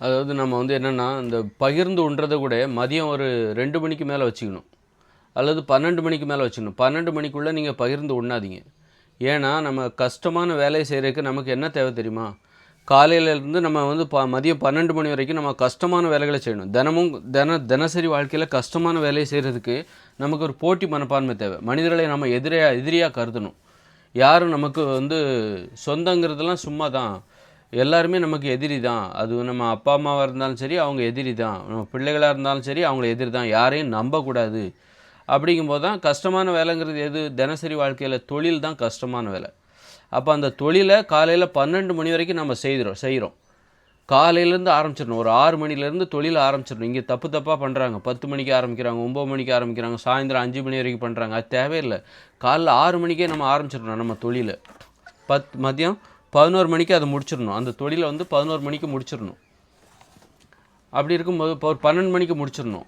அதாவது நம்ம வந்து என்னென்னா இந்த பகிர்ந்து உண்றதை கூட மதியம் ஒரு ரெண்டு மணிக்கு மேலே வச்சுக்கணும். அல்லது பன்னெண்டு மணிக்கு மேலே வச்சுக்கணும். பன்னெண்டு மணிக்குள்ளே நீங்கள் பகிர்ந்து உண்ணாதீங்க. ஏன்னா நம்ம கஷ்டமான வேலையை செய்கிறதுக்கு நமக்கு என்ன தேவை தெரியுமா? காலையிலேருந்து நம்ம வந்து ப மதியம் பன்னெண்டு மணி வரைக்கும் நம்ம கஷ்டமான வேலைகளை செய்யணும். தினமும் தின தினசரி வாழ்க்கையில் கஷ்டமான வேலையை செய்கிறதுக்கு நமக்கு ஒரு போட்டி மனப்பான்மை தேவை. மனிதர்களை நம்ம எதிரியாக எதிரியாக கருதணும். யாரும் நமக்கு வந்து சொந்தங்கிறதெல்லாம் சும்மா தான் எல்லாருமே நமக்கு எதிரி தான். அது நம்ம அப்பா அம்மாவாக இருந்தாலும் சரி அவங்க எதிரி தான். நம்ம பிள்ளைகளாக இருந்தாலும் சரி அவங்கள எதிரி தான். யாரையும் நம்பக்கூடாது. அப்படிங்கும்போது தான் கஷ்டமான வேலைங்கிறது எது? தினசரி வாழ்க்கையில் தொழில் தான் கஷ்டமான வேலை. அப்போ அந்த தொழிலை காலையில் பன்னெண்டு மணி வரைக்கும் நம்ம செய்கிறோம் செய்கிறோம் காலையிலேருந்து ஆரம்பிச்சிடணும். ஒரு ஆறு மணிலேருந்து தொழில் ஆரம்பிச்சிடணும். இங்கே தப்பு தப்பாக பண்ணுறாங்க பத்து மணிக்கு ஆரம்பிக்கிறாங்க ஒம்பது மணிக்கு ஆரம்பிக்கிறாங்க சாயந்தரம் அஞ்சு மணி வரைக்கும் பண்ணுறாங்க அது தேவையில்லை. காலைல ஆறு மணிக்கே நம்ம ஆரம்பிச்சிடணும் நம்ம தொழிலை. பத் மதியம் பதினோரு மணிக்கு அதை முடிச்சிடணும். அந்த தொழிலை வந்து பதினோரு மணிக்கு முடிச்சிடணும். அப்படி இருக்கும்போது இப்போ ஒரு பன்னெண்டு மணிக்கு முடிச்சிடணும்.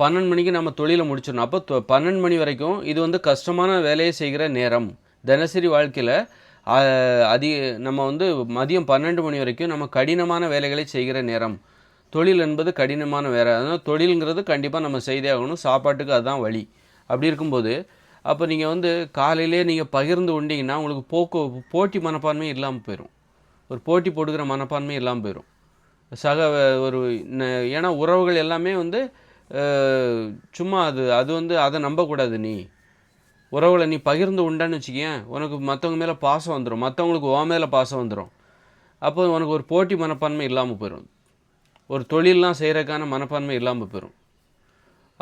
பன்னெண்டு மணிக்கு நம்ம தொழிலை முடிச்சிடணும். அப்போ பன்னெண்டு மணி வரைக்கும் இது வந்து கஷ்டமான வேலையை செய்கிற நேரம். தினசரி வாழ்க்கையில் அதி நம்ம வந்து மதியம் பன்னெண்டு மணி வரைக்கும் நம்ம கடினமான வேலைகளை செய்கிற நேரம். தொழில் என்பது கடினமான வேலை. அதனால் தொழிலுங்கிறது கண்டிப்பாக நம்ம செய்தே ஆகணும். சாப்பாட்டுக்கு அதுதான் வழி. அப்படி இருக்கும்போது அப்போ நீங்கள் வந்து காலையிலே நீங்கள் பகிர்ந்து உண்டிங்கன்னா உங்களுக்கு போக்கு போட்டி மனப்பான்மை இல்லாமல் போயிடும் ஒரு போட்டி போட்டுக்கிற மனப்பான்மை இல்லாமல் போயிடும் சக ஒரு ஏன்னா உறவுகள் எல்லாமே வந்து சும்மா அது அது வந்து அதை நம்பக்கூடாது நீ. உறவுகளை நீ பகிர்ந்து உண்டான்னு வச்சுக்கேன் உனக்கு மற்றவங்க மேலே பாசம் வந்துடும் மற்றவங்களுக்கு ஓ மேலே பாசம் வந்துடும் அப்போ உனக்கு ஒரு போட்டி மனப்பான்மை இல்லாமல் போயிடும் ஒரு தொழிலெலாம் செய்கிறதுக்கான மனப்பான்மை இல்லாமல் போயிடும்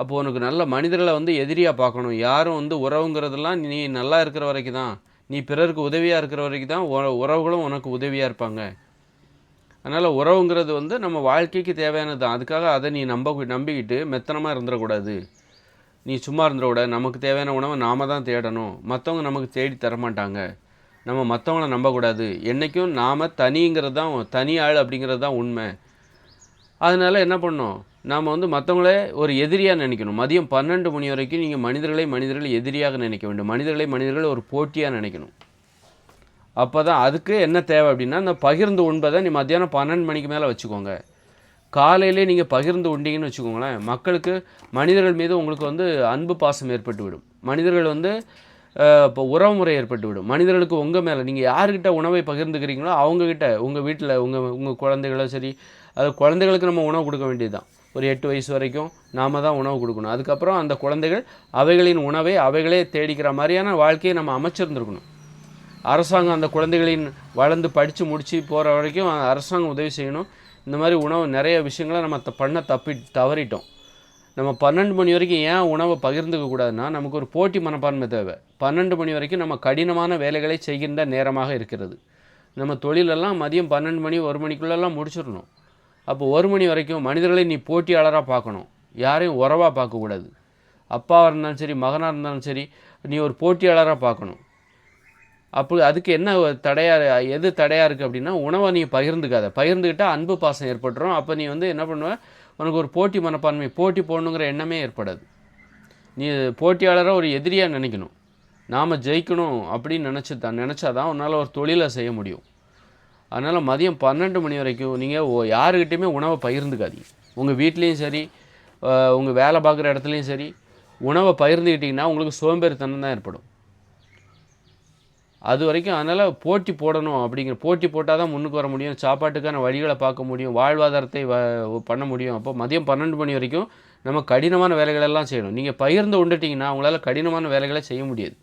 அப்போ உனக்கு நல்ல மனிதர்களை வந்து எதிரியாக பார்க்கணும். யாரும் வந்து உறவுங்கிறதெல்லாம் நீ நல்லா இருக்கிற வரைக்கும் தான் நீ பிறருக்கு உதவியாக இருக்கிற வரைக்கும் தான் உ உறவுகளும் உனக்கு உதவியாக இருப்பாங்க. அதனால் உறவுங்கிறது வந்து நம்ம வாழ்க்கைக்கு தேவையானது தான். அதுக்காக அதை நீ நம்ப நம்பிக்கிட்டு மெத்தனமாக இருந்துடக்கூடாது. நீ சும்மா இருந்துடக்கூடாது நமக்கு தேவையான உணவை நாம தான் தேடணும். மற்றவங்க நமக்கு தேடி தரமாட்டாங்க. நம்ம மற்றவங்கள நம்பக்கூடாது. என்றைக்கும் நாம் தனிங்கிறது தான் தனி ஆள் அப்படிங்கிறது தான் உண்மை. அதனால் என்ன பண்ணணும்? நாம் வந்து மற்றவங்களே ஒரு எதிரியாக நினைக்கணும். மதியம் பன்னெண்டு மணி வரைக்கும் நீங்கள் மனிதர்களை மனிதர்கள் எதிரியாக நினைக்க வேண்டும். மனிதர்களை மனிதர்கள் ஒரு போட்டியாக நினைக்கணும். அப்போ தான் அதுக்கு என்ன தேவை அப்படின்னா இந்த பகிர்ந்து உண்பதை நீ மத்தியானம் பன்னெண்டு மணிக்கு மேலே வச்சுக்கோங்க. காலையிலே நீங்கள் பகிர்ந்து உண்டிங்கன்னு வச்சுக்கோங்களேன் மக்களுக்கு மனிதர்கள் மீது உங்களுக்கு வந்து அன்பு பாசம் ஏற்பட்டு விடும் மனிதர்கள் வந்து இப்போ உறவுமுறை ஏற்பட்டு விடும் மனிதர்களுக்கு உங்கள் மேலே நீங்கள் யார்கிட்ட உணவை பகிர்ந்துக்கிறீங்களோ அவங்கக்கிட்ட உங்கள் வீட்டில் உங்கள் உங்கள் குழந்தைகளோ சரி அது குழந்தைகளுக்கு நம்ம உணவு கொடுக்க வேண்டியது தான் ஒரு எட்டு வயசு வரைக்கும் நாம தான் உணவு கொடுக்கணும். அதுக்கப்புறம் அந்த குழந்தைகள் அவைகளின் உணவை அவைகளே தேடிக்கிற மாதிரியான வாழ்க்கையை நம்ம அமைச்சிருந்துருக்கணும். அரசாங்கம் அந்த குழந்தைகளின் வளர்ந்து படித்து முடித்து போகிற வரைக்கும் அரசாங்கம் உதவி செய்யணும். இந்த மாதிரி உணவு நிறைய விஷயங்களை நம்ம பண்ண தப்பி தவறிட்டோம். நம்ம பன்னெண்டு மணி வரைக்கும் ஏன் உணவை பகிர்ந்துக்க கூடாதுன்னா நமக்கு ஒரு போட்டி மனப்பான்மை தேவை. பன்னெண்டு மணி வரைக்கும் நம்ம கடினமான வேலைகளை செய்கின்ற நேரமாக இருக்கிறது. நம்ம தொழிலெல்லாம் மதியம் பன்னெண்டு மணி ஒரு மணிக்குள்ளெல்லாம் முடிச்சிடணும். அப்போ ஒரு மணி வரைக்கும் மனிதர்களை நீ போட்டியாளராக பார்க்கணும். யாரையும் உறவாக பார்க்கக்கூடாது. அப்பாவாக இருந்தாலும் சரி மகனாக இருந்தாலும் சரி நீ ஒரு போட்டியாளராக பார்க்கணும். அப்போ அதுக்கு என்ன தடையாக எது தடையாக இருக்குது அப்படின்னா உணவை நீ பகிர்ந்துக்காத. பகிர்ந்துக்கிட்டால் அன்பு பாசம் ஏற்பட்டுரும். அப்போ நீ வந்து என்ன பண்ணுவ? உனக்கு ஒரு போட்டி மனப்பான்மை போட்டி போடணுங்கிற எண்ணமே ஏற்படாது. நீ போட்டியாளராக ஒரு எதிரியாக நினைக்கணும். நாம் ஜெயிக்கணும் அப்படின்னு நினச்சி தான் நினச்சாதான் உன்னால் ஒரு தொழிலை செய்ய முடியும். அதனால் மதியம் பன்னெண்டு மணி வரைக்கும் நீங்கள் யாருக்கிட்டையுமே உணவை பகிர்ந்துக்காதீங்க. உங்கள் வீட்லேயும் சரி உங்கள் வேலை பார்க்குற இடத்துலையும் சரி உணவை பகிர்ந்துக்கிட்டிங்கன்னா உங்களுக்கு சோம்பேறித்தனம் தான் ஏற்படும். அது வரைக்கும் அதனால் போட்டி போடணும் அப்படிங்கிற போட்டி போட்டால் தான் முன்னுக்கு வர முடியும் சாப்பாட்டுக்கான வழிகளை பார்க்க முடியும் வாழ்வாதாரத்தை வ பண்ண முடியும். அப்போ மதியம் பன்னெண்டு மணி வரைக்கும் நம்ம கடினமான வேலைகளெல்லாம் செய்யணும். நீங்கள் பகிர்ந்து உண்டுட்டிங்கன்னா உங்களால் கடினமான வேலைகளை செய்ய முடியாது.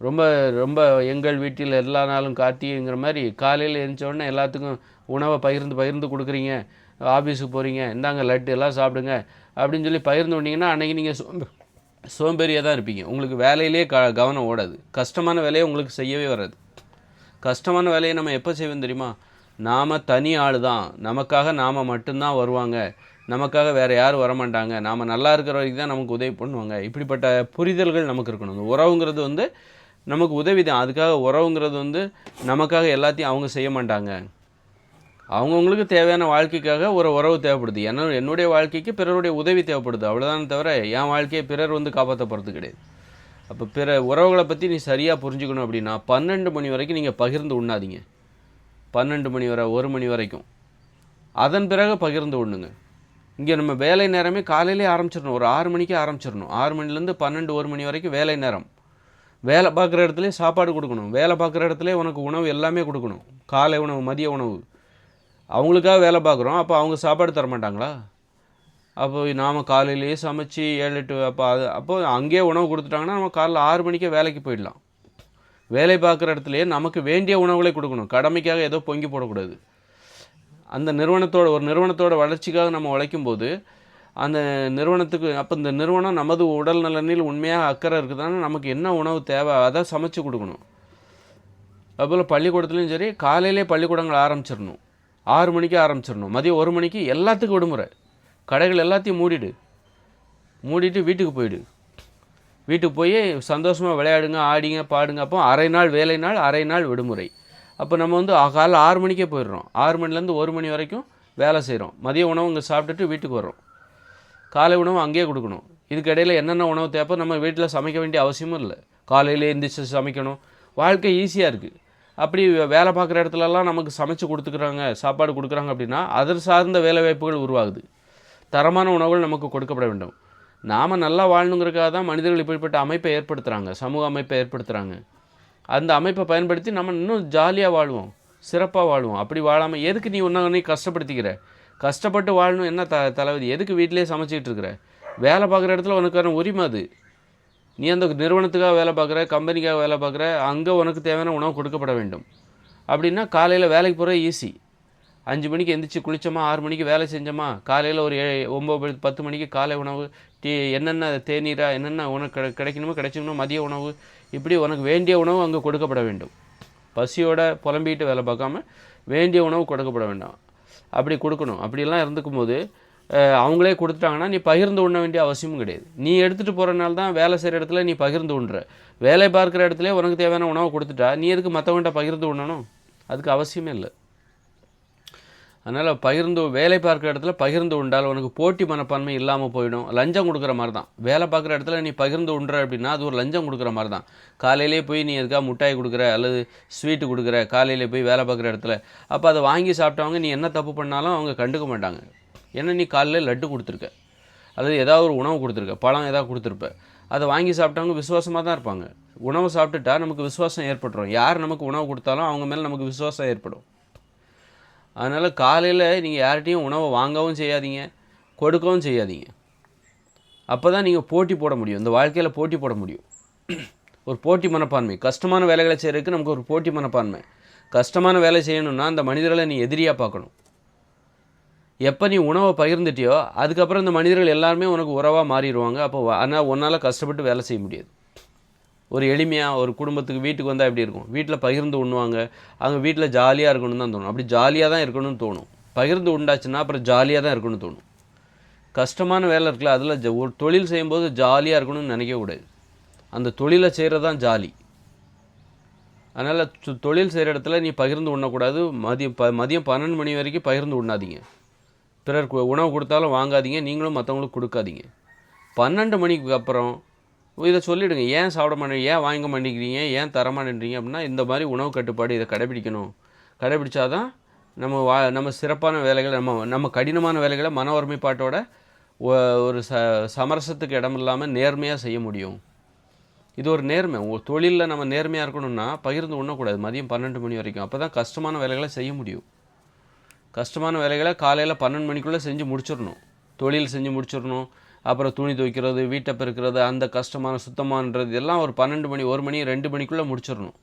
ரொம்ப ரொம்ப எங்கள் வீட்டில் எல்லா நாளும் கார்த்திகைங்கிற மாதிரி காலையில் எழுந்தோடனே எல்லாத்துக்கும் உணவை பகிர்ந்து பகிர்ந்து கொடுக்குறீங்க. ஆஃபீஸுக்கு போகிறீங்க இந்தாங்க லட்டு எல்லாம் சாப்பிடுங்க. அப்படின்னு சொல்லி பகிர்ந்து விட்டீங்கன்னா அன்றைக்கி நீங்கள் சோம்பே சோம்பேறியாக தான் இருப்பீங்க. உங்களுக்கு வேலையிலே க கவனம் ஓடாது. கஷ்டமான வேலையை உங்களுக்கு செய்யவே வராது. கஷ்டமான வேலையை நம்ம எப்போ செய்வோம் தெரியுமா? நாம் தனி ஆள் தான் நமக்காக நாம் மட்டும்தான் வருவாங்க. நமக்காக வேறு யாரும் வரமாட்டாங்க. நாம் நல்லா இருக்கிற வரைக்கும் தான் நமக்கு உதவி பண்ணுவாங்க. இப்படிப்பட்ட புரிதல்கள் நமக்கு இருக்கணும். உறவுங்கிறது வந்து நமக்கு உதவி தான். அதுக்காக உறவுங்கிறது வந்து நமக்காக எல்லாத்தையும் அவங்க செய்ய மாட்டாங்க. அவங்கவுங்களுக்கு தேவையான வாழ்க்கைக்காக ஒரு உறவு தேவைப்படுது. என்ன என்னுடைய வாழ்க்கைக்கு பிறருடைய உதவி தேவைப்படுது. அவ்வளோதானே தவிர என் வாழ்க்கையை பிறர் வந்து காப்பாற்ற போகிறது கிடையாது. அப்போ பிற உறவுகளை பற்றி நீ சரியாக புரிஞ்சுக்கணும் அப்படின்னா பன்னெண்டு மணி வரைக்கும் நீங்கள் பகிர்ந்து உண்ணாதீங்க. பன்னெண்டு மணி வரை ஒரு மணி வரைக்கும். அதன் பிறகு பகிர்ந்து உண்ணுங்க. இங்கே நம்ம வேலை நேரமே காலையிலே ஆரம்பிச்சிடணும். ஒரு ஆறு மணிக்கு ஆரம்பிச்சிடணும். ஆறு மணிலேருந்து பன்னெண்டு ஒரு மணி வரைக்கும் வேலை நேரம். வேலை பார்க்குற இடத்துல சாப்பாடு கொடுக்கணும். வேலை பார்க்குற இடத்துல உனக்கு உணவு எல்லாமே கொடுக்கணும். காலை உணவு மதிய உணவு. அவங்களுக்காக வேலை பார்க்குறோம். அப்போ அவங்க சாப்பாடு தர மாட்டாங்களா? அப்போ நாம் காலையிலேயே சமைச்சு ஏழு எட்டு அப்போ அது அப்போ அங்கேயே உணவு கொடுத்துட்டாங்கன்னா நம்ம காலைல ஆறு மணிக்கே வேலைக்கு போயிடலாம். வேலை பார்க்குற இடத்துலையே நமக்கு வேண்டிய உணவுகளை கொடுக்கணும். கடமைக்காக ஏதோ பொங்கி போடக்கூடாது. அந்த நிறுவனத்தோட ஒரு நிறுவனத்தோட வளர்ச்சிக்காக நம்ம உழைக்கும் போது அந்த நிறுவனத்துக்கு அப்போ இந்த நிறுவனம் நமது உடல் நலனில் உண்மையாக அக்கறை இருக்குதுன்னா நமக்கு என்ன உணவு தேவை அதை சமைச்சு கொடுக்கணும். அதுபோல் பள்ளிக்கூடத்துலையும் சரி காலையிலே பள்ளிக்கூடங்கள் ஆரம்பிச்சிடணும். ஆறு மணிக்கு ஆரம்பிச்சிடணும். மதியம் ஒரு மணிக்கு எல்லாத்துக்கும் விடுமுறை. கடைகள் எல்லாத்தையும் மூடிடு. மூடிட்டு வீட்டுக்கு போயிடு. வீட்டுக்கு போய் சந்தோஷமாக விளையாடுங்க ஆடிங்க பாடுங்க. அப்போ அரை நாள் வேலை நாள் அரை நாள் விடுமுறை. அப்போ நம்ம வந்து காலைல ஆறு மணிக்கே போயிடுறோம். ஆறு மணிலேருந்து ஒரு மணி வரைக்கும் வேலை செய்கிறோம். மதிய உணவு இங்கே சாப்பிட்டுட்டு வீட்டுக்கு வர்றோம். காலை உணவு அங்கேயே கொடுக்கணும். இதுக்கு என்னென்ன உணவு தேவை நம்ம வீட்டில் சமைக்க வேண்டிய அவசியமும் இல்லை. காலையில் எந்திரிச்சு சமைக்கணும். வாழ்க்கை ஈஸியாக இருக்குது அப்படி வே- வேலை பார்க்குற இடத்துலலாம் நமக்கு சமைச்சு கொடுத்துக்குறாங்க சாப்பாடு கொடுக்குறாங்க அப்படின்னா அதர் சார்ந்த வேலை வாய்ப்புகள் உருவாகுது. தரமான உணவுகள் நமக்கு கொடுக்கப்பட வேண்டும். நாம் நல்லா வாழணுங்கிறக்காக தான் மனிதர்கள் இப்படிப்பட்ட அமைப்பை ஏற்படுத்துகிறாங்க சமூக அமைப்பை ஏற்படுத்துகிறாங்க அந்த அமைப்பை பயன்படுத்தி நம்ம இன்னும் ஜாலியாக வாழ்வோம் சிறப்பாக வாழ்வோம். அப்படி வாழாமல் எதுக்கு நீ ஒன்றா நீ கஷ்டப்படுத்திக்கிற? கஷ்டப்பட்டு வாழணும். என்ன த தலைவதி எதுக்கு வீட்டிலே சமைச்சிட்டு இருக்கிற? வேலை பார்க்குற இடத்துல உனக்கான உரிமை அது. நீ அந்த நிறுவனத்துக்காக வேலை பார்க்குற கம்பெனிக்காக வேலை பார்க்குற அங்கே உனக்கு தேவையான உணவு கொடுக்கப்பட வேண்டும். அப்படின்னா காலையில் வேலைக்கு போகிற ஈஸி அஞ்சு மணிக்கு எந்திரிச்சு குளித்தோமா ஆறு மணிக்கு வேலை செஞ்சோமா காலையில் ஒரு ஏழு ஒம்பது பத்து மணிக்கு காலை உணவு டீ என்னென்ன தேநீரா என்னென்ன உனக்கு கிடை கிடைக்கணுமோ கிடைச்சிக்கணுமோ மதிய உணவு இப்படி உனக்கு வேண்டிய உணவு அங்கே கொடுக்கப்பட வேண்டும். பசியோட புலம்பிட்டு வேலை பார்க்காம வேண்டிய உணவு கொடுக்கப்பட வேண்டாம். அப்படி கொடுக்கணும். அப்படிலாம் இருந்துக்கும் போது அவங்களே கொடுத்துட்டாங்கன்னா நீ பகிர்ந்து உண்ண வேண்டிய அவசியமும் கிடையாது. நீ எடுத்துகிட்டு போகிறனால தான் வேலை செய்கிற இடத்துல நீ பகிர்ந்து உண்ற. வேலை பார்க்குற இடத்துல உனக்கு தேவையான உணவை கொடுத்துட்டா நீ எதுக்கு மற்றவங்கள்ட்ட பகிர்ந்து உண்ணணும்? அதுக்கு அவசியமே இல்லை. அதனால் பகிர்ந்து வேலை பார்க்குற இடத்துல பகிர்ந்து உண்டால் உனக்கு போட்டி மனப்பான்மை இல்லாமல் போயிடும். லஞ்சம் கொடுக்குற மாதிரி தான் வேலை பார்க்குற இடத்துல நீ பகிர்ந்து உண்ற அப்படின்னா அது ஒரு லஞ்சம் கொடுக்குற மாதிரி தான் காலையிலே போய் நீ எதுக்காக முட்டாய் கொடுக்குற அல்லது ஸ்வீட்டு கொடுக்குற? காலையிலே போய் வேலை பார்க்குற இடத்துல. அப்போ அதை வாங்கி சாப்பிட்டவங்க நீ என்ன தப்பு பண்ணாலும் அவங்க கண்டுக்க மாட்டாங்க. ஏன்னா நீ காலையில் லட்டு கொடுத்துருக்க. அல்லது ஏதாவது ஒரு உணவு கொடுத்துருக்க. பழம் ஏதாவது கொடுத்துருப்ப. அதை வாங்கி சாப்பிட்டவங்க விசுவாசமாக தான் இருப்பாங்க. உணவு சாப்பிட்டுட்டா நமக்கு விசுவாசம் ஏற்பட்டுரும். யார் நமக்கு உணவு கொடுத்தாலும் அவங்க மேலே நமக்கு விசுவாசம் ஏற்படும். அதனால் காலையில் நீங்கள் யார்கிட்டையும் உணவை வாங்கவும் செய்யாதீங்க கொடுக்கவும் செய்யாதீங்க. அப்போ தான் நீங்கள் போட்டி போட முடியும். இந்த வாழ்க்கையில் போட்டி போட முடியும். ஒரு போட்டி மனப்பான்மை. கஷ்டமான வேலைகளை செய்கிறதுக்கு நமக்கு ஒரு போட்டி மனப்பான்மை. கஷ்டமான வேலை செய்யணும்னா அந்த மனிதர்களை நீ எதிரியாக பார்க்கணும். எப்போ நீ உணவை பகிர்ந்துட்டியோ அதுக்கப்புறம் இந்த மனிதர்கள் எல்லாருமே உனக்கு உறவாக மாறிடுவாங்க. அப்போ ஆனால் உன்னால் கஷ்டப்பட்டு வேலை செய்ய முடியாது. ஒரு எளிமையாக ஒரு குடும்பத்துக்கு வீட்டுக்கு வந்தால் எப்படி இருக்கும்? வீட்டில் பகிர்ந்து உண்ணுவாங்க. அவங்க வீட்டில் ஜாலியாக இருக்கணும்னு தான் தோணும். அப்படி ஜாலியாக தான் இருக்கணும்னு தோணும். பகிர்ந்து உண்டாச்சுன்னா அப்புறம் ஜாலியாக தான் இருக்கணும்னு தோணும். கஷ்டமான வேலை இருக்குல்ல அதில் ஜ ஒரு தொழில் செய்யும்போது ஜாலியாக இருக்கணும்னு நினைக்கக்கூடாது அந்த தொழிலை செய்கிறது தான் ஜாலி. அதனால் தொழில் செய்கிற இடத்துல நீ பகிர்ந்து உண்ணக்கூடாது. மதியம் ப மதியம் பன்னெண்டு மணி வரைக்கும் பகிர்ந்து உண்ணாதீங்க. பிறருக்கு உணவு கொடுத்தாலும் வாங்காதீங்க. நீங்களும் மற்றவங்களுக்கு கொடுக்காதீங்க. பன்னெண்டு மணிக்கு அப்புறம் இதை சொல்லிவிடுங்க ஏன் சாப்பிட மாட்டேங்க ஏன் வாங்க மாட்டேங்கிறீங்க? ஏன் தர மாட்டேன்றீங்க? அப்படின்னா இந்த மாதிரி உணவு கட்டுப்பாடு இதை கடைபிடிக்கணும். கடைபிடிச்சாதான் நம்ம வா நம்ம சிறப்பான வேலைகளை நம்ம நம்ம கடினமான வேலைகளை மன ஒருமைப்பாட்டோட ஒரு ச சமரசத்துக்கு இடம் இல்லாமல் நேர்மையாக செய்ய முடியும். இது ஒரு நேர்மை. தொழிலில் நம்ம நேர்மையாக இருக்கணும்னா பகிர்ந்து உண்ணக்கூடாது. மதியம் பன்னெண்டு மணி வரைக்கும். அப்போ தான் கஷ்டமான வேலைகளை செய்ய முடியும். கஷ்டமான வேலைகளை காலையில் பன்னெண்டு மணிக்குள்ளே செஞ்சு முடிச்சிடணும். தொழில் செஞ்சு முடிச்சிடணும். அப்புறம் துணி துவைக்கிறது வீட்டை பெருக்கிறது அந்த கஷ்டமான சுத்தமானது எல்லாம் ஒரு பன்னெண்டு மணி ஒரு மணி ரெண்டு மணிக்குள்ளே முடிச்சிடணும்.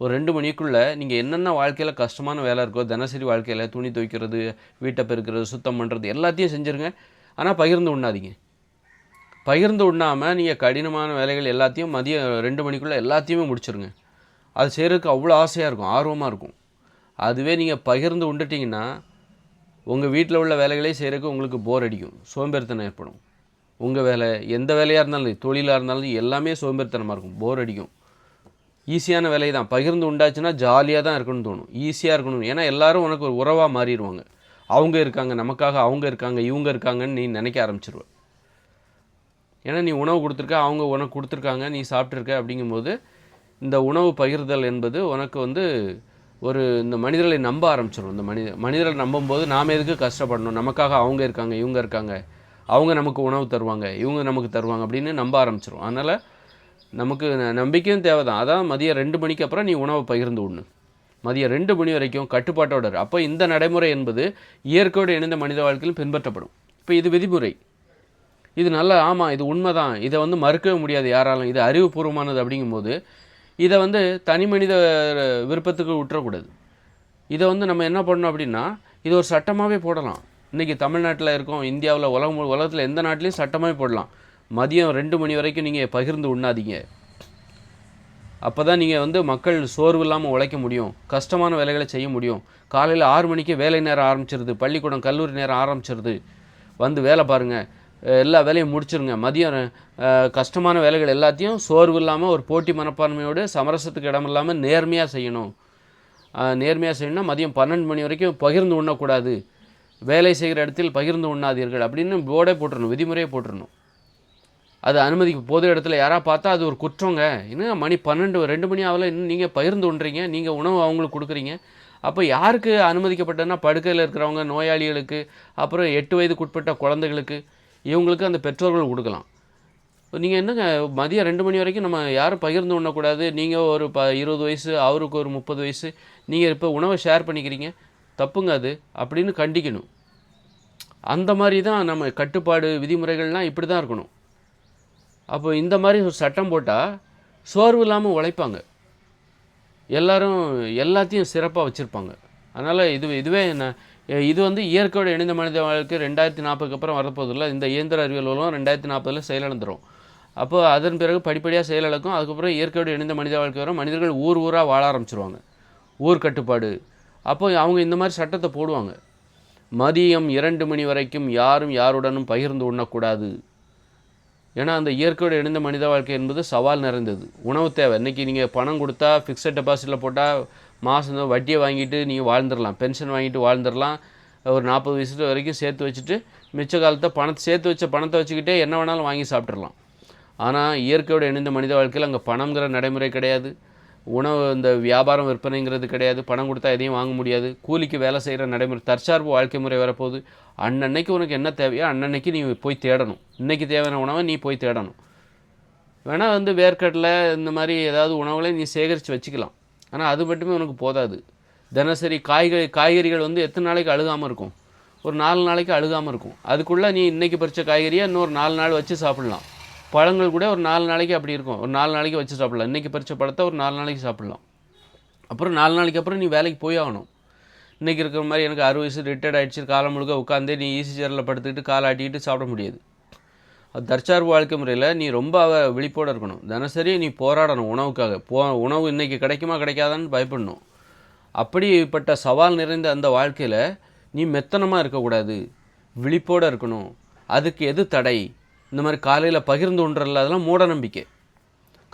ஒரு ரெண்டு மணிக்குள்ளே நீங்கள் என்னென்ன வாழ்க்கையில் கஷ்டமான வேலை இருக்கோ தினசரி வாழ்க்கையில் துணி துவைக்கிறது வீட்டை பெருக்கிறது சுத்தம் பண்ணுறது எல்லாத்தையும் செஞ்சுருங்க. ஆனால் பகிர்ந்து உண்ணாதீங்க. பகிர்ந்து உண்ணாமல் நீங்கள் கடினமான வேலைகள் எல்லாத்தையும் மதியம் ரெண்டு மணிக்குள்ளே எல்லாத்தையுமே முடிச்சிருங்க. அது செய்கிறதுக்கு அவ்வளோ ஆசையாக இருக்கும் ஆர்வமாக இருக்கும். அதுவே நீங்கள் பகிர்ந்து உண்டுட்டிங்கன்னா உங்கள் வீட்டில் உள்ள வேலைகளே செய்கிறதுக்கு உங்களுக்கு போர் அடிக்கும் சோம்பேறித்தனம் ஏற்படும். உங்கள் வேலை எந்த வேலையாக இருந்தாலும் தொழிலாக இருந்தாலும் எல்லாமே சோம்பேறித்தனமாக இருக்கும். போர் அடிக்கும். ஈஸியான வேலை தான். பகிர்ந்து உண்டாச்சுன்னா ஜாலியாக தான் இருக்கணும்னு தோணும். ஈஸியாக இருக்கணும். ஏன்னா எல்லாரும் உனக்கு ஒரு உறவாக மாறிடுவாங்க. அவங்க இருக்காங்க நமக்காக அவங்க இருக்காங்க இவங்க இருக்காங்கன்னு நீ நினைக்க ஆரம்பிச்சிருவ. ஏன்னா நீ உணவு கொடுத்துருக்க அவங்க உனக்கு கொடுத்துருக்காங்க நீ சாப்பிட்ருக்க அப்படிங்கும்போது இந்த உணவு பகிர்தல் என்பது உனக்கு வந்து ஒரு இந்த மனிதர்களை நம்ப ஆரம்பிச்சிடும் இந்த மனித மனிதர்களை நம்பும்போது நாம் எதுக்கு கஷ்டப்படணும்? நமக்காக அவங்க இருக்காங்க இவங்க இருக்காங்க. அவங்க நமக்கு உணவு தருவாங்க இவங்க நமக்கு தருவாங்க அப்படின்னு நம்ப ஆரம்பிச்சிடும் அதனால் நமக்கு ந- நம்பிக்கையும் தேவை தான் அதான் மதியம் ரெண்டு மணிக்கு அப்புறம் நீ உணவை பகிர்ந்து விடணும் மதியம் ரெண்டு மணி வரைக்கும் கட்டுப்பாட்டோட அப்போ இந்த நடைமுறை என்பது இயற்கையோடு இணைந்த மனித வாழ்க்கையில் பின்பற்றப்படும். இப்போ இது விதிமுறை. இது நல்ல ஆமாம் இது உண்மை தான் இதை வந்து மறுக்கவே முடியாது யாராலும். இது அறிவுபூர்வமானது அப்படிங்கும்போது இதை வந்து தனி மனித விருப்பத்துக்கு விட்டுறக்கூடாது இதை வந்து நம்ம என்ன பண்ணணும் அப்படின்னா இது ஒரு சட்டமாகவே போடலாம். இன்றைக்கி தமிழ்நாட்டில் இருக்கோம் இந்தியாவில் உலகம் மு- உலகத்தில் எந்த நாட்டிலையும் சட்டமாக போடலாம். மதியம் ரெண்டு மணி வரைக்கும் நீங்கள் பகிர்ந்து உண்ணாதீங்க. அப்போ தான் நீங்கள் வந்து மக்கள் சோர்வு இல்லாமல் உழைக்க முடியும் கஷ்டமான வேலைகளை செய்ய முடியும். காலையில் ஆறு மணிக்கு வேலை நேரம் ஆரம்பிச்சிருது பள்ளிக்கூடம் கல்லூரி நேரம் ஆரம்பிச்சிருது. வந்து வேலை பாருங்கள் எல்லா வேலையும் முடிச்சிருங்க. மதியம் கஷ்டமான வேலைகள் எல்லாத்தையும் சோர்வு இல்லாமல் ஒரு போட்டி மனப்பான்மையோடு சமரசத்துக்கு இடம் இல்லாமல் நேர்மையாக செய்யணும். நேர்மையாக செய்யணும்னா மதியம் பன்னெண்டு மணி வரைக்கும் பகிர்ந்து உண்ணக்கூடாது. வேலை செய்கிற இடத்தில் பகிர்ந்து உண்ணாதீர்கள் அப்படின்னு போர்டே போட்டுடணும் விதிமுறையே போட்டுறணும். அது அனுமதிக்கு போது இடத்துல யாராக பார்த்தா அது ஒரு குற்றங்க. இன்னும் மணி பன்னெண்டு ரெண்டு மணி ஆகல இன்னும் நீங்கள் பகிர்ந்து உண்றீங்க நீங்கள் உணவு அவங்களுக்கு கொடுக்குறீங்க. அப்போ யாருக்கு அனுமதிக்கப்பட்டதுன்னா படுக்கையில் இருக்கிறவங்க நோயாளிகளுக்கு அப்புறம் எட்டு வயதுக்குட்பட்ட குழந்தைகளுக்கு இவங்களுக்கு அந்த பெற்றோர்கள் கொடுக்கலாம். நீங்கள் என்னங்க மதியம் ரெண்டு மணி வரைக்கும் நம்ம யாரும் பகிர்ந்து உண்ணக்கூடாது. நீங்கள் ஒரு ப இருபது வயசு அவருக்கு ஒரு முப்பது வயசு நீங்கள் இப்போ உணவை ஷேர் பண்ணிக்கிறீங்க. தப்புங்க அது அப்படின்னு கண்டிக்கணும். அந்த மாதிரி தான் நம்ம கட்டுப்பாடு விதிமுறைகள்லாம் இப்படி தான் இருக்கணும். அப்போ இந்த மாதிரி ஒரு சட்டம் போட்டால் சோர்வு இல்லாமல் உழைப்பாங்க. எல்லாரும் எல்லாத்தையும் சிறப்பாக வச்சுருப்பாங்க. அதனால் இது இதுவே என்ன இது வந்து இயற்கையோட இணைந்த மனித வாழ்க்கை ரெண்டாயிரத்தி நாற்பதுக்கு அப்புறம் வரப்போதில்ல இந்த இயந்திர அறிவியல் உலகம் ரெண்டாயிரத்தி நாற்பதில் செயலிழந்துடும் அப்போ அதன் பிறகு படிப்படியாக செயலிழக்கும் அதுக்கப்புறம் இயற்கையோடு இணைந்த மனித வாழ்க்கை வரும். மனிதர்கள் ஊர் ஊராக வாழ ஆரம்பிச்சிருவாங்க. ஊர் கட்டுப்பாடு அப்போ அவங்க இந்த மாதிரி சட்டத்தை போடுவாங்க. மதியம் இரண்டு மணி வரைக்கும் யாரும் யாருடனும் பகிர்ந்து உண்ணக்கூடாது. ஏன்னா அந்த இயற்கையோடு இணைந்த மனித வாழ்க்கை என்பது சவால் நிறைந்தது. உணவு தேவை. இன்றைக்கி நீங்கள் பணம் கொடுத்தா ஃபிக்ஸட் டெபாசிட்டில் போட்டால் மாதம் வட்டியை வாங்கிட்டு நீங்கள் வாழ்ந்துடலாம். பென்ஷன் வாங்கிட்டு வாழ்ந்துடலாம். ஒரு நாற்பது வயசு வரைக்கும் சேர்த்து வச்சுட்டு மிச்ச காலத்தை பணத்தை சேர்த்து வச்ச பணத்தை வச்சுக்கிட்டே என்ன வேணாலும் வாங்கி சாப்பிட்றலாம் ஆனால் இயற்கையோடு இணைந்த மனித வாழ்க்கையில் அங்கே பணங்கிற நடைமுறை கிடையாது. உணவு இந்த வியாபாரம் விற்பனைங்கிறது கிடையாது. பணம் கொடுத்தா எதையும் வாங்க முடியாது. கூலிக்கு வேலை செய்கிற நடைமுறை தற்சார்பு வாழ்க்கை முறை வரப்போகுது. அன்னன்னைக்கு உனக்கு என்ன தேவையோ அன்னன்னைக்கு நீ போய் தேடணும். இன்றைக்கி தேவையான உணவை நீ போய் தேடணும். வேணால் வந்து வேர்க்கடலை இந்த மாதிரி ஏதாவது உணவுகளை நீ சேகரித்து வச்சுக்கலாம். ஆனால் அது மட்டுமே உனக்கு போதாது. தினசரி காய்கறி காய்கறிகள் வந்து எத்தனை நாளைக்கு அழுகாமல் இருக்கும்? ஒரு நாலு நாளைக்கு அழுகாமல் இருக்கும். அதுக்குள்ளே நீ இன்றைக்கி பறித்த காய்கறியை இன்னொரு நாலு நாள் வச்சு சாப்பிட்லாம். பழங்கள் கூட ஒரு நாலு நாளைக்கு அப்படி இருக்கும். ஒரு நாலு நாளைக்கு வச்சு சாப்பிடலாம். இன்றைக்கி பறித்த பழத்தை ஒரு நாலு நாளைக்கு சாப்பிட்லாம். அப்புறம் நாலு நாளைக்கு அப்புறம் நீ வேலைக்கு போய் ஆகணும். இன்றைக்கி இருக்கிற மாதிரி எனக்கு அறுபது வயசு ரிட்டையர்ட் ஆகிடுச்சு காலம் முழுக்க உட்காந்தே நீ ஈஸி சேரில் படுத்துக்கிட்டு கால் ஆட்டிக்கிட்டு சாப்பிட முடியாது. அது தற்சார்பு வாழ்க்கை முறையில் நீ ரொம்ப விழிப்போடு இருக்கணும். தினசரி நீ போராடணும் உணவுக்காக. போ உணவு இன்றைக்கி கிடைக்குமா கிடைக்காதான்னு பயப்படணும். அப்படிப்பட்ட சவால் நிறைந்த அந்த வாழ்க்கையில் நீ மெத்தனமாக இருக்கக்கூடாது. விழிப்போடு இருக்கணும். அதுக்கு எது தடை? இந்த மாதிரி காலையில் பகிர்ந்து உண்றல அதெல்லாம் மூட நம்பிக்கை.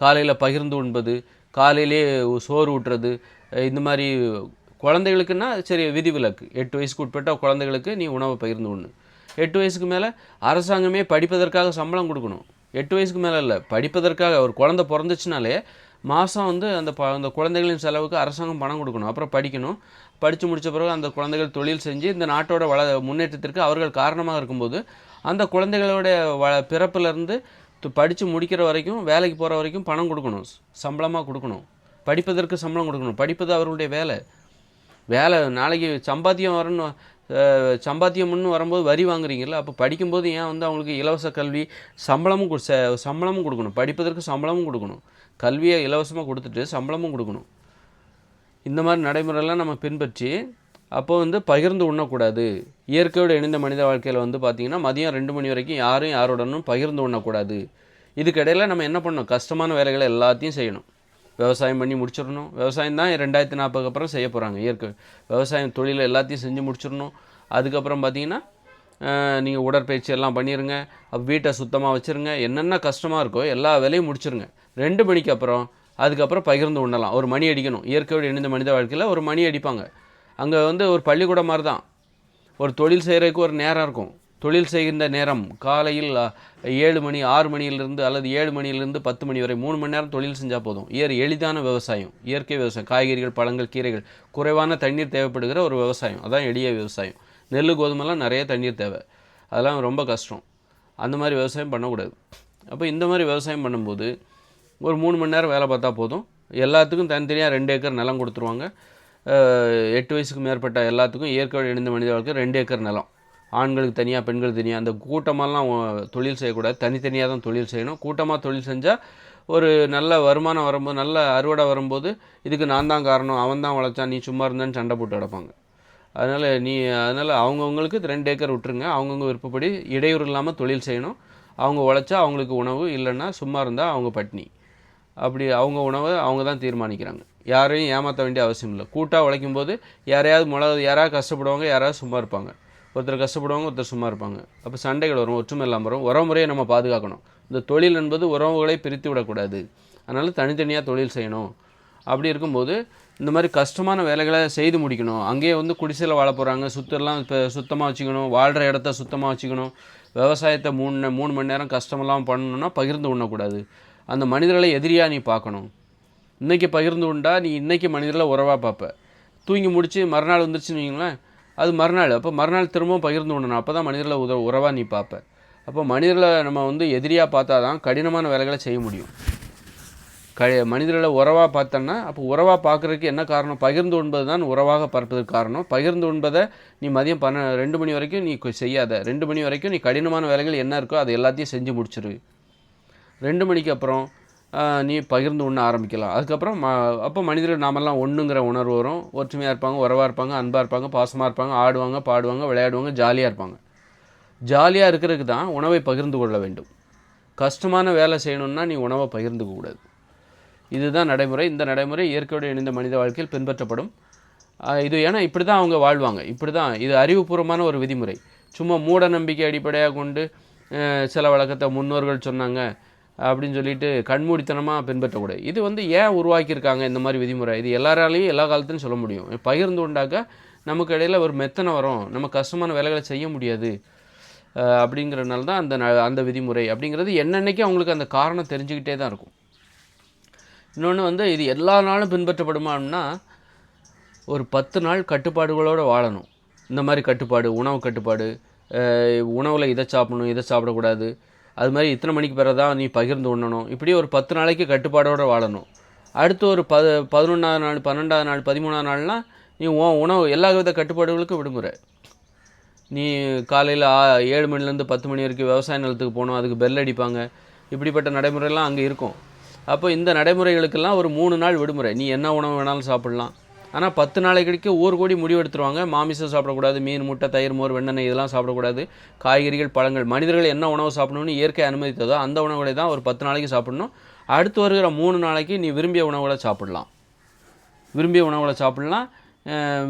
காலையில் பகிர்ந்து உண்பது காலையிலே சோறு ஊட்டுறது இந்த மாதிரி குழந்தைகளுக்குன்னா சரி விதிவிலக்கு எட்டு வயசுக்கு உட்பட்ட குழந்தைகளுக்கு நீ உணவை பகிர்ந்து உண்ணு. எட்டு வயசுக்கு மேலே அரசாங்கமே படிப்பதற்காக சம்பளம் கொடுக்கணும். எட்டு வயசுக்கு மேலே இல்லை படிப்பதற்காக ஒரு குழந்தை பிறந்துச்சுனாலே மாதம் வந்து அந்த ப அந்த குழந்தைகளின் செலவுக்கு அரசாங்கம் பணம் கொடுக்கணும். அப்புறம் படிக்கணும். படித்து முடித்த பிறகு அந்த குழந்தைகள் தொழில் செஞ்சு இந்த நாட்டோட வள முன்னேற்றத்திற்கு அவர்கள் காரணமாக இருக்கும்போது அந்த குழந்தைகளோட வ பிறப்பிலேருந்து படித்து முடிக்கிற வரைக்கும் வேலைக்கு போகிற வரைக்கும் பணம் கொடுக்கணும். சம்பளமாக கொடுக்கணும். படிப்பதற்கு சம்பளம் கொடுக்கணும். படிப்பது அவர்களுடைய வேலை. வேலை நாளைக்கு சம்பாத்தியம் வரணும் சம்பாத்தியம்னு வரும்போது வரி வாங்குறீங்கல்ல அப்போ படிக்கும்போது ஏன் வந்து அவங்களுக்கு இலவச கல்வி சம்பளமும் ச- சம்பளமும் கொடுக்கணும். படிப்பதற்கு சம்பளமும் கொடுக்கணும். கல்வியை இலவசமாக கொடுத்துட்டு சம்பளமும் கொடுக்கணும். இந்த மாதிரி நடைமுறையெல்லாம் நம்ம பின்பற்றி அப்போ வந்து பகிர்ந்து உண்ணக்கூடாது. இயற்கையோடு இணைந்த மனித வாழ்க்கையில் வந்து பார்த்திங்கன்னா மதியம் ரெண்டு மணி வரைக்கும் யாரும் யாருடனும் பகிர்ந்து உண்ணக்கூடாது. இதுக்கிடையில் நம்ம என்ன பண்ணணும்? கஷ்டமான வேலைகளை எல்லாத்தையும் செய்யணும். விவசாயம் பண்ணி முடிச்சிடணும். விவசாயம் தான் ரெண்டாயிரத்தி நாற்பதுக்கு அப்புறம் செய்ய போகிறாங்க இயற்கை விவசாயம் தொழிலை எல்லாத்தையும் செஞ்சு முடிச்சிடணும். அதுக்கப்புறம் பார்த்தீங்கன்னா நீங்கள் உடற்பயிற்சி எல்லாம் பண்ணிடுங்க வீட்டை சுத்தமாக வச்சுருங்க. என்னென்ன கஷ்டமாக இருக்கோ எல்லா வேலையும் முடிச்சிருங்க. ரெண்டு மணிக்கு அப்புறம் அதுக்கப்புறம் பகிர்ந்து உண்ணலாம். ஒரு மணி அடிக்கணும். இயற்கையோடு இணைந்த மனித வாழ்க்கையில் ஒரு மணி அடிப்பாங்க. அங்கே வந்து ஒரு பள்ளிக்கூடம் மாதிரி தான் ஒரு தொழில் செய்கிறதுக்கு ஒரு நேரம் இருக்கும். தொழில் செய்கின்ற நேரம் காலையில் ஏழு மணி ஆறு மணியிலிருந்து அல்லது ஏழு மணியிலிருந்து பத்து மணி வரை மூணு மணி நேரம் தொழில் செஞ்சால் போதும். இயற் எளிதான விவசாயம். இயற்கை விவசாயம் காய்கறிகள் பழங்கள் கீரைகள் குறைவான தண்ணீர் தேவைப்படுகிற ஒரு விவசாயம். அதான் எளிய விவசாயம். நெல் கோதுமைலாம் நிறைய தண்ணீர் தேவை. அதெல்லாம் ரொம்ப கஷ்டம். அந்த மாதிரி விவசாயம் பண்ணக்கூடாது. அப்போ இந்த மாதிரி விவசாயம் பண்ணும்போது ஒரு மூணு மணி நேரம் வேலை பார்த்தா போதும். எல்லாத்துக்கும் தனித்தனியாக ரெண்டு ஏக்கர் நிலம் கொடுத்துருவாங்க. எட்டு வயசுக்கு மேற்பட்ட எல்லாத்துக்கும் இயற்கையோடு இணைந்த மனித வாழ்க்கை ரெண்டு ஏக்கர் நிலம். ஆண்களுக்கு தனியாக பெண்களுக்கு தனியாக அந்த கூட்டமாலாம் தொழில் செய்யக்கூடாது. தனித்தனியாக தான் தொழில் செய்யணும். கூட்டமாக தொழில் செஞ்சால் ஒரு நல்ல வருமானம் வரும்போது நல்ல அறுவடை வரும்போது இதுக்கு நான் தான் காரணம். அவன் தான் வளைச்சான் நீ சும்மா இருந்தான்னு சண்டை போட்டு கிடப்பாங்க. அதனால் நீ அதனால் அவங்கவுங்களுக்கு ரெண்டு ஏக்கர் விட்டுருங்க. அவங்கவுங்க விருப்பப்படி இடையூறு இல்லாமல் தொழில் செய்யணும். அவங்க உழைச்சா அவங்களுக்கு உணவு இல்லைன்னா சும்மா இருந்தால் அவங்க பட்னி. அப்படி அவங்க உணவை அவங்க தான் தீர்மானிக்கிறாங்க. யாரையும் ஏமாற்ற வேண்டிய அவசியம் இல்லை. கூட்டாக உழைக்கும் போது யாரையாவது முளை யாராவது கஷ்டப்படுவாங்க யாராவது சும்மா இருப்பாங்க. ஒருத்தர் கஷ்டப்படுவாங்க ஒருத்தர் சும்மா இருப்பாங்க. அப்போ சண்டைகள் வரும் ஒற்றுமை இல்லாமல் வரும் உறவுமுறையை நம்ம பாதுகாக்கணும். இந்த தொழில் என்பது உறவுகளை பிரித்து விடக்கூடாது. அதனால் தனித்தனியாக தொழில் செய்யணும். அப்படி இருக்கும்போது இந்த மாதிரி கஷ்டமான வேலைகளை செய்து முடிக்கணும். அங்கேயே வந்து குடிசையில் வாழ போகிறாங்க சுத்தெல்லாம் இப்போ சுத்தமாக வச்சுக்கணும். வாழ்கிற இடத்த சுத்தமாக வச்சுக்கணும். விவசாயத்தை மூணு மூணு மணி நேரம் கஷ்டமெல்லாம் பண்ணணுன்னா பகிர்ந்து உண்ணக்கூடாது. அந்த மனிதர்களை எதிரியாக நீ பார்க்கணும். இன்றைக்கி பகிர்ந்து உண்டா நீ இன்றைக்கி மனிதர்களை உறவாக பார்ப்ப. தூங்கி முடித்து மறுநாள் வந்துருச்சுன்னு வைங்களேன் அது மறுநாள். அப்போ மறுநாள் திரும்பவும் பகிர்ந்து உண்ணணும் அப்போ தான் மனிதர்களை உத உறவாக நீ பார்ப்ப. அப்போ மனிதர்களை நம்ம வந்து எதிரியாக பார்த்தா தான் கடினமான வேலைகளை செய்ய முடியும். க மனிதர்களை உறவாக பார்த்தோன்னா அப்போ உறவாக பார்க்குறதுக்கு என்ன காரணம்? பகிர்ந்து உண்பது தான் உறவாக பார்ப்பதற்கு காரணம். பகிர்ந்து உண்பதை நீ மதியம் பண்ண ரெண்டு மணி வரைக்கும் நீ செய்யாத. ரெண்டு மணி வரைக்கும் நீ கடினமான வேலைகள் என்ன இருக்கோ அது எல்லாத்தையும் செஞ்சு முடிச்சிரு. ரெண்டு மணிக்கு அப்புறம் நீ பகிர்ந்து உண்ண ஆரம்பிக்கலாம். அதுக்கப்புறம் ம அப்போ மனிதர்கள் நாமெல்லாம் ஒன்றுங்கிற உணர்வு வரும். ஒற்றுமையாக இருப்பாங்க உறவாக இருப்பாங்க அன்பாக இருப்பாங்க பாசமாக இருப்பாங்க ஆடுவாங்க பாடுவாங்க விளையாடுவாங்க ஜாலியாக இருப்பாங்க. ஜாலியாக இருக்கிறதுக்கு தான் உணவை பகிர்ந்து கொள்ள வேண்டும். கஷ்டமான வேலை செய்யணும்னா நீ உணவை பகிர்ந்துக்க கூடாது. இதுதான் நடைமுறை. இந்த நடைமுறை இயற்கையோடு இணைந்த மனித வாழ்க்கையில் பின்பற்றப்படும். இது ஏன்னா இப்படி தான் அவங்க வாழ்வாங்க. இப்படி தான் இது அறிவுபூர்வமான ஒரு விதிமுறை. சும்மா மூட நம்பிக்கை அடிப்படையாக கொண்டு சில வழக்கத்தை முன்னோர்கள் சொன்னாங்க. அப்படின்னு சொல்லிட்டு கண்மூடித்தனமாக பின்பற்றக்கூடாது. இது வந்து ஏன் உருவாக்கியிருக்காங்க இந்த மாதிரி விதிமுறை? இது எல்லாராலையும் எல்லா காலத்துலையும் சொல்ல முடியும். பகிர்ந்து உண்டாக்க நமக்கு இடையில ஒரு மெத்தனை வரும். நம்ம கஷ்டமான வேலைகளை செய்ய முடியாது அப்படிங்கிறனால தான் அந்த ந- அந்த விதிமுறை. அப்படிங்கிறது என்னென்னைக்கு அவங்களுக்கு அந்த காரணம் தெரிஞ்சுக்கிட்டே தான் இருக்கும். இன்னொன்று வந்து இது எல்லா நாளும் பின்பற்றப்படுமான்னா ஒரு பத்து நாள் கட்டுப்பாடுகளோடு வாழணும். இந்த மாதிரி கட்டுப்பாடு உணவு கட்டுப்பாடு உணவில் இதை சாப்பிடணும் இதை சாப்பிடக்கூடாது. அது மாதிரி இத்தனை மணிக்கு பிறகு தான் நீ பகிர்ந்து உண்ணணும். இப்படி ஒரு பத்து நாளைக்கு கட்டுப்பாடோடு வாழணும். அடுத்து ஒரு ப பதினொன்றாவது நாள் பன்னெண்டாவது நாள் பதிமூணாவது நாள்லாம் நீ உன் உணவு எல்லா வித கட்டுப்பாடுகளுக்கும் விடுமுறை. நீ காலையில் ஏழு மணிலேருந்து பத்து மணி வரைக்கும் விவசாய நிலத்துக்கு போகணும் அதுக்கு பெல் அடிப்பாங்க. இப்படிப்பட்ட நடைமுறைலாம் அங்கே இருக்கும். அப்போ இந்த நடைமுறைகளுக்கெல்லாம் ஒரு மூணு நாள் விடுமுறை. நீ என்ன உணவு வேணாலும் சாப்பிட்லாம். ஆனால் பத்து நாளைக்கு ஊர் கூடி முடிவு எடுத்துருவாங்க மாமிசம் சாப்பிடக்கூடாது மீன் முட்டை தயிர் மோர் வெண்ணெய் இதெல்லாம் சாப்பிடக்கூடாது. காய்கறிகள் பழங்கள் மனிதர்கள் என்ன உணவு சாப்பிடணும்னு இயற்கை அனுமதித்ததோ அந்த உணவுகளை தான் ஒரு பத்து நாளைக்கு சாப்பிடணும். அடுத்து வருகிற மூணு நாளைக்கு நீ விரும்பிய உணவுகளை சாப்பிடலாம். விரும்பிய உணவுகளை சாப்பிடலாம்.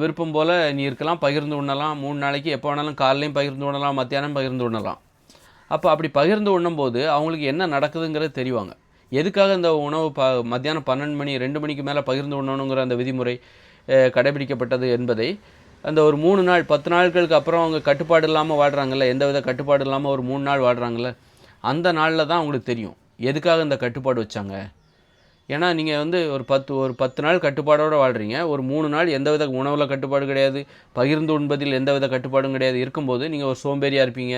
விருப்பம் போல் நீ இருக்கலாம் பகிர்ந்து உண்ணலாம். மூணு நாளைக்கு எப்போ வேணாலும் காலையிலையும் பகிர்ந்து உண்ணலாம் மத்தியானம் பகிர்ந்து உண்ணலாம். அப்போ அப்படி பகிர்ந்து உண்ணும்போது அவங்களுக்கு என்ன நடக்குதுங்கிறது தெரிவாங்க. எதுக்காக இந்த உணவு ப மத்தியானம் பன்னெண்டு மணி ரெண்டு மணிக்கு மேலே பகிர்ந்து உண்ணணுங்கிற அந்த விதிமுறை கடைபிடிக்கப்பட்டது என்பதை. அந்த ஒரு மூணு நாள் பத்து நாட்களுக்கு அப்புறம் அவங்க கட்டுப்பாடு இல்லாமல் வாழ்கிறாங்கல்ல எந்தவித கட்டுப்பாடு இல்லாமல் ஒரு மூணு நாள் வாழ்கிறாங்கல்ல அந்த நாளில் தான் அவங்களுக்கு தெரியும் எதுக்காக இந்த கட்டுப்பாடு வச்சாங்க? ஏன்னா நீங்கள் வந்து ஒரு பத்து ஒரு பத்து நாள் கட்டுப்பாடோடு வாழ்கிறீங்க ஒரு மூணு நாள் எந்தவித உணவில் கட்டுப்பாடு கிடையாது பகிர்ந்து உண்பதில் எந்தவித கட்டுப்பாடும் கிடையாது. இருக்கும்போது நீங்கள் ஒரு சோம்பேறியாக இருப்பீங்க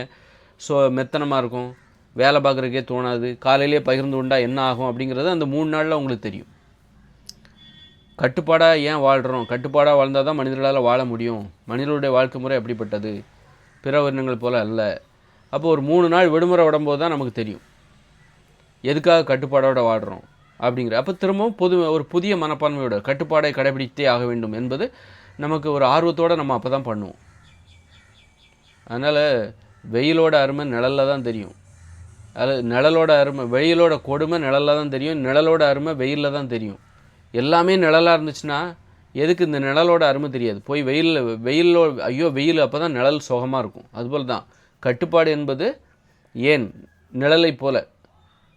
சோ மெத்தனமாக இருக்கும் வேலை பார்க்குறக்கே தோணாது காலையிலேயே பகிர்ந்து உண்டா என்ன ஆகும் அப்படிங்கிறது அந்த மூணு நாளில் உங்களுக்கு தெரியும். கட்டுப்பாடாக ஏன் வாழ்கிறோம் கட்டுப்பாடாக வாழ்ந்தால் தான் மனிதர்களால் வாழ முடியும். மனிதர்களுடைய வாழ்க்கை முறை அப்படிப்பட்டது பிற உயிரினங்கள் போல் அல்ல. அப்போ ஒரு மூணு நாள் விடுமுறை விடும்போது தான் நமக்கு தெரியும். எதுக்காக கட்டுப்பாடோடு வாழ்கிறோம் அப்படிங்கிற. அப்போ திரும்பவும் பொது ஒரு புதிய மனப்பான்மையோட கட்டுப்பாடை கடைபிடித்தே ஆக வேண்டும் என்பது நமக்கு ஒரு ஆர்வத்தோடு நம்ம அப்போ தான் பண்ணுவோம். அதனால் வெயிலோட அருமை நிழலில் தான் தெரியும். அது நிழலோட அருமை வெயிலோட கொடுமை நிழலில் தான் தெரியும். நிழலோட அருமை வெயிலில் தான் தெரியும். எல்லாமே நிழலாக இருந்துச்சுன்னா எதுக்கு இந்த நிழலோட அருமை தெரியாது? போய் வெயிலில் வெயிலோ ஐயோ வெயில் அப்போ தான் நிழல் சுகமாக இருக்கும். அதுபோல் தான் கட்டுப்பாடு என்பது ஏன்? நிழலைப் போல.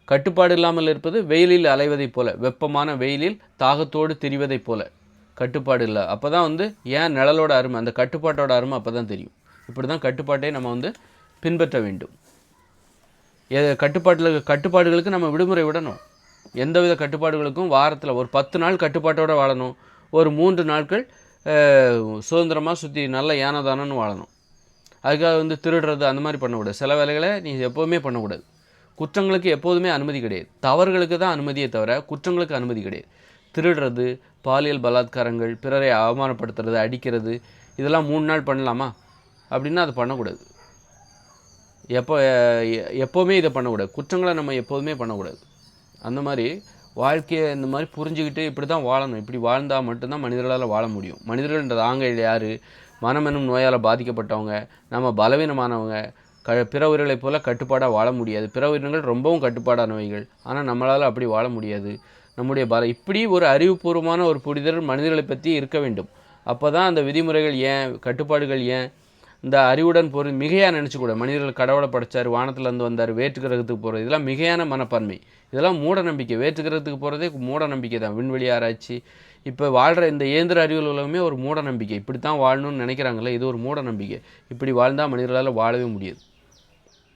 கட்டுப்பாடு இல்லாமல் இருப்பது வெயிலில் அலைவதைப் போல. வெப்பமான வெயிலில் தாகத்தோடு திரிவதைப் போல. கட்டுப்பாடு இல்லை. அப்போ தான் வந்து ஏன் நிழலோட அருமை அந்த கட்டுப்பாட்டோட அருமை அப்போ தான் தெரியும். இப்படி தான் கட்டுப்பாட்டை நம்ம வந்து பின்பற்ற வேண்டும். எ- கட்டுப்பாட்டில் கட்டுப்பாடுகளுக்கு நம்ம விடுமுறை விடணும். எந்தவித கட்டுப்பாடுகளுக்கும் வாரத்தில் ஒரு பத்து நாள் கட்டுப்பாட்டோடு வாழணும். ஒரு மூன்று நாட்கள் சுதந்திரமாக சுற்றி நல்ல யானதானன்னு வாழணும். அதுக்காக வந்து திருடுறது அந்த மாதிரி பண்ணக்கூடாது. சில வேலைகளை நீ எப்போவுமே பண்ணக்கூடாது. குற்றங்களுக்கு எப்போதுமே அனுமதி கிடையாது. தவறுகளுக்கு தான் அனுமதியே தவிர குற்றங்களுக்கு அனுமதி கிடையாது. திருடுறது பாலியல் பலாத்காரங்கள் பிறரை அவமானப்படுத்துறது அடிக்கிறது இதெல்லாம் மூணு நாள் பண்ணலாமா? அப்படின்னா அது பண்ணக்கூடாது. எப்போ எப்போவுமே இதை பண்ணக்கூடாது. குற்றங்களை நம்ம எப்போதுமே பண்ணக்கூடாது. அந்த மாதிரி வாழ்க்கையை இந்த மாதிரி புரிஞ்சுக்கிட்டு இப்படி தான் வாழணும். இப்படி வாழ்ந்தால் மட்டும்தான் மனிதர்களால் வாழ முடியும். மனிதர்கள்ன்றது ஆங்க யார்? மனம் நோயால் பாதிக்கப்பட்டவங்க நம்ம பலவீனமானவங்க க பிற உயிர்களைப் போல் கட்டுப்பாடாக வாழ முடியாது. பிற உயிரினங்கள் ரொம்பவும் கட்டுப்பாடானவைகள் ஆனால் நம்மளால் அப்படி வாழ முடியாது. நம்முடைய பல இப்படி ஒரு அறிவுபூர்வமான ஒரு புரிதல் மனிதர்களை பற்றி இருக்க வேண்டும். அப்போ தான் அந்த விதிமுறைகள் ஏன் கட்டுப்பாடுகள் ஏன் இந்த அறிவுடன் பொருள் மிகையாக நினச்சிக்கூட மனிதர்கள் கடவுளை படைச்சார் வானத்துலேருந்து வந்தார் வேற்று கிரகத்துக்கு போகிறது இதெல்லாம் மிகையான மனப்பான்மை. இதெல்லாம் மூட நம்பிக்கை. வேற்று கிரகத்துக்கு போகிறதே மூட நம்பிக்கை தான். விண்வெளி ஆராய்ச்சி. இப்போ வாழ்கிற இந்த இயந்திர அறிவியல் உலகமே ஒரு மூட நம்பிக்கை. இப்படி தான் வாழணும்னு நினைக்கிறாங்களே இது ஒரு மூட நம்பிக்கை. இப்படி வாழ்ந்தால் மனிதர்களால் வாழவே முடியாது.